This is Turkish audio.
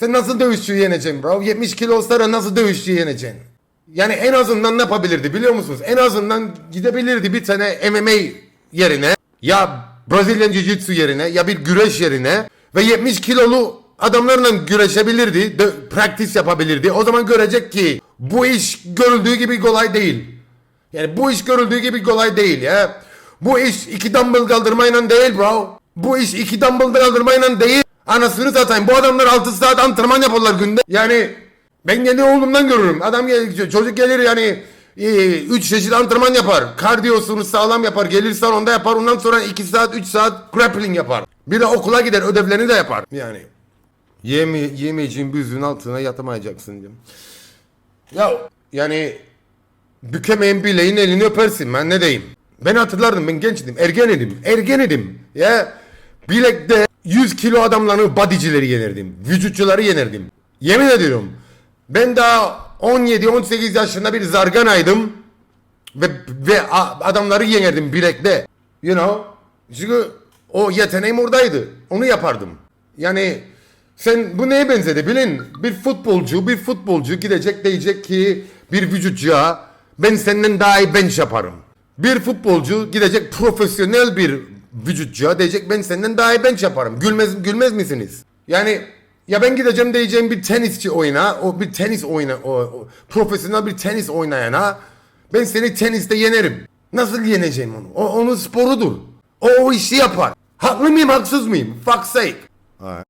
Sen nasıl dövüşçü yeneceksin bro? 70 kilo olsa nasıl dövüşçü yeneceksin? Yani en azından ne yapabilirdi biliyor musunuz? En azından gidebilirdi bir tane MMA yerine ya Brazilian Jiu-Jitsu yerine ya bir güreş yerine ve 70 kilolu adamlarla güreşebilirdi. dö- practice yapabilirdi. O zaman görecek ki bu iş görüldüğü gibi kolay değil. Yani bu iş görüldüğü gibi kolay değil ya. Bu iş iki dumbbell kaldırmayla değil bro. Bu iş iki dumbbell kaldırmayla değil. Anasını satayım. Bu adamlar 6 saat antrenman yaparlar günde. Yani ben kendi oğlumdan görürüm. Adam gel, çocuk gelir yani 3 çeşit antrenman yapar. Kardiyosunu sağlam yapar. Gelir salonda yapar. Ondan sonra 2 saat 3 saat grappling yapar. Bir de okula gider ödevlerini de yapar. Yani yeme yemeyeceğin büzüğün altına yatamayacaksın diyorum. Ya yani bükemeyen bileğin elini öpersin ben ne diyeyim. Ben hatırlardım ben gençtim ergen idim ergen idim ya bilekte 100 kilo adamların bodycileri yenirdim vücutçuları yenirdim yemin ediyorum ben daha 17-18 yaşında bir zarganaydım ve, ve adamları yenirdim bilekte you know çünkü o yeteneğim oradaydı onu yapardım. Yani sen bu neye benzedi bilin? Bir futbolcu bir futbolcu gidecek diyecek ki bir vücutçuya ben senden daha iyi bench yaparım. Bir futbolcu gidecek profesyonel bir vücutçuya diyecek ben senden daha iyi bench yaparım. Gülmez gülmez misiniz? Yani ya ben gideceğim diyeceğim bir tenisçi oyna, o bir tenis oyna, o, o profesyonel bir tenis oynayana ben seni teniste yenerim. Nasıl yeneceğim onu? O onun sporudur. O o işi yapar. Haklı mıyım, haksız mıyım? Fuck sake.